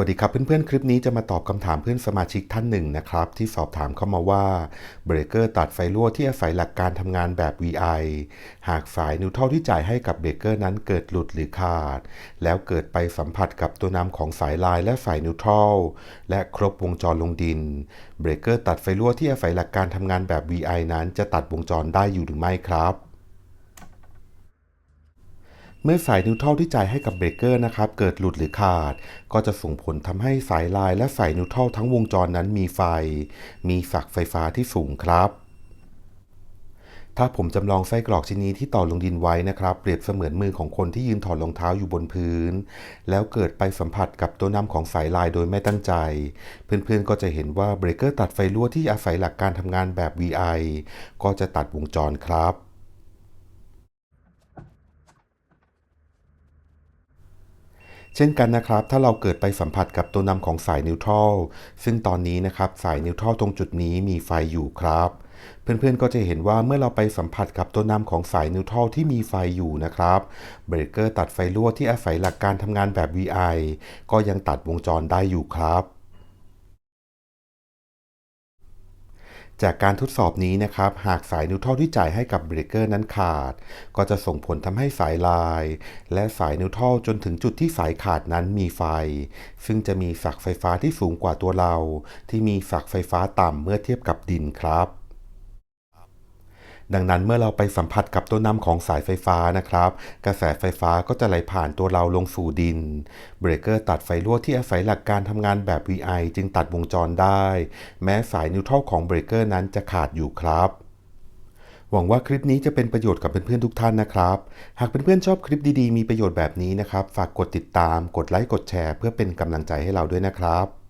วัสดีครับเพื่อนๆ คลิปนี้จะมาตอบคำถามเพื่อนสมาชิกท่านหนึ่งนะครับ ที่สอบถามเข้ามาว่าเบรกเกอร์ตัดไฟรั่วที่อาศัยหลักการทำงานแบบ VI หากสายนิวทรัลที่จ่ายให้กับเบรกเกอร์นั้นเกิดหลุดหรือขาด แล้วเกิดไปสัมผัสกับตัวนำของสายลายและสายนิวทรัลและครบวงจรลงดินเบรกเกอร์ตัดไฟรั่วที่อาศัยหลักการทำงานแบบ VI นั้นจะตัดวงจรได้อยู่หรือไม่ครับ เมื่อสายนิวเทลที่จ่ายให้กับเบรกเกอร์นะครับเกิดหลุดหรือขาด ก็จะส่งผลทำให้สายลายและสายนิวเทลทั้งวงจรนั้นมีไฟ มีฝักไฟฟ้าที่สูงครับถ้าผมจำลองไส้กรอกชิ้นนี้ที่ต่อลงดินไว้นะครับ เปรียบเสมือนมือของคนที่ยืนถอดรองเท้าอยู่บนพื้น แล้วเกิดไปสัมผัสกับตัวนำของสายลายโดยไม่ตั้งใจ เพื่อนๆก็จะเห็นว่าเบรกเกอร์ตัดไฟรั่วที่อาศัยหลักการทำงานแบบ VI ก็จะตัดวงจรครับ เช่นกันนะครับ ถ้าเราเกิดไปสัมผัสกับตัวนำของสายนิวทรัลซึ่งตอนนี้นะครับสายนิวทรัลตรงจุดนี้มีไฟอยู่ครับ เพื่อนๆก็จะเห็นว่าเมื่อเราไปสัมผัสกับตัวนำของสายนิวทรัลที่มีไฟอยู่นะครับเบรกเกอร์ตัดไฟรั่วที่อาศัยหลักการทำงานแบบ VI ก็ยังตัดวงจรได้อยู่ครับ จากการทดสอบนี้นะครับ หากสายนิวทรัลที่จ่ายให้กับเบรกเกอร์นั้นขาด ก็จะส่งผลทำให้สายลาย และสายนิวทรัลจนถึงจุดที่สายขาดนั้นมีไฟ ซึ่งจะมีฝักไฟฟ้าที่สูงกว่าตัวเรา ที่มีฝักไฟฟ้าต่ำเมื่อเทียบกับดินครับ ดังนั้นเมื่อเราไปสัมผัสกับตัวนำของสายไฟฟ้านะครับ กระแสไฟฟ้าก็จะไหลผ่านตัวเราลงสู่ดิน เบรกเกอร์ตัดไฟรั่วที่อาศัยหลักการทำงานแบบ VI จึงตัดวงจรได้ แม้สายนิวทรัลของเบรกเกอร์นั้นจะขาดอยู่ครับหวังว่าคลิปนี้จะเป็นประโยชน์กับเพื่อนๆทุกท่านนะครับ หากเพื่อนๆชอบคลิปดีๆ มีประโยชน์แบบนี้นะครับ ฝากกดติดตาม กดไลค์ กดแชร์ เพื่อเป็นกำลังใจให้เราด้วยนะครับ